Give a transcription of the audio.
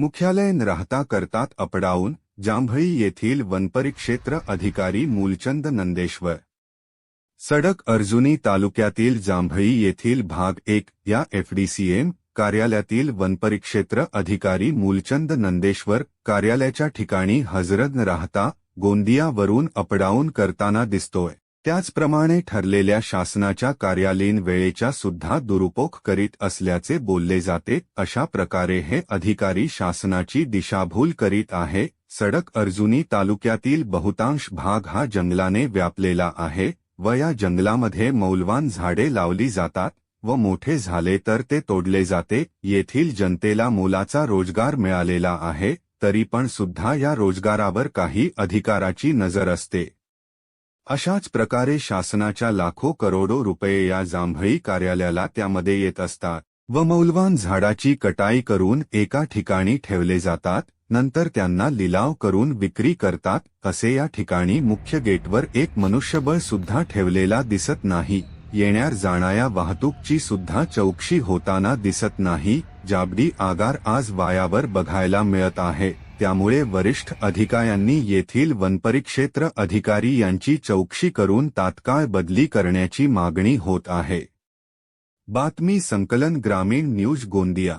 मुख्यालयीन राहता करतात अपडाऊन जांभळी येथील वनपरिक्षेत्र अधिकारी मूलचंद नंदेश्वर. सडक अर्जुनी तालुक्यातील जांभळी येथील भाग एक या एफडीसीएम कार्यालयातील वनपरिक्षेत्र अधिकारी मूलचंद नंदेश्वर कार्यालयाच्या ठिकाणी हजरत न राहता गोंदियावरून अपडाऊन करताना दिसतोय. त्याचप्रमाणे ठरलेल्या शासनाच्या कार्यालयीन वेळेच्या सुद्धा दुरुपयोग करीत असल्याचे बोलले जाते अशा प्रकारे हे अधिकारी शासनाची दिशाभूल करीत आहे. सडक अर्जुनी तालुक्यातील बहुतांश भाग हा जंगलाने व्यापलेला आहे व या जंगलामध्ये मौलवान झाडे लावली जातात व मोठे झाले तर ते तोडले जाते. येथील जनतेला मोलाचा रोजगार मिळालेला आहे तरी पण सुद्धा या रोजगारावर काही अधिकाराची नजर असते. अशाच प्रकारे शासनाच्या लाखो करोडो रुपये या जांभळी कार्यालयाला त्यामध्ये येत असतात व मौलवान झाडाची कटाई करून एका ठिकाणी ठेवले जातात नंतर त्यांना लिलाव करून विक्री करतात असे या ठिकाणी मुख्य गेटवर एक मनुष्यबळ सुद्धा ठेवलेला दिसत नाही. येण्यार जाणाऱ्या वाहतूकची सुद्धा चौकशी होताना दिसत नाही जाबडी आगार आज वायावर बघायला मिळत आहे. त्यामुळे वरिष्ठ अधिकाऱ्यांनी येथील वनपरिक्षेत्र अधिकारी यांची चौकशी करून तात्काळ बदली करण्याची मागणी होत आहे. बातमी संकलन ग्रामीण न्यूज गोंदिया.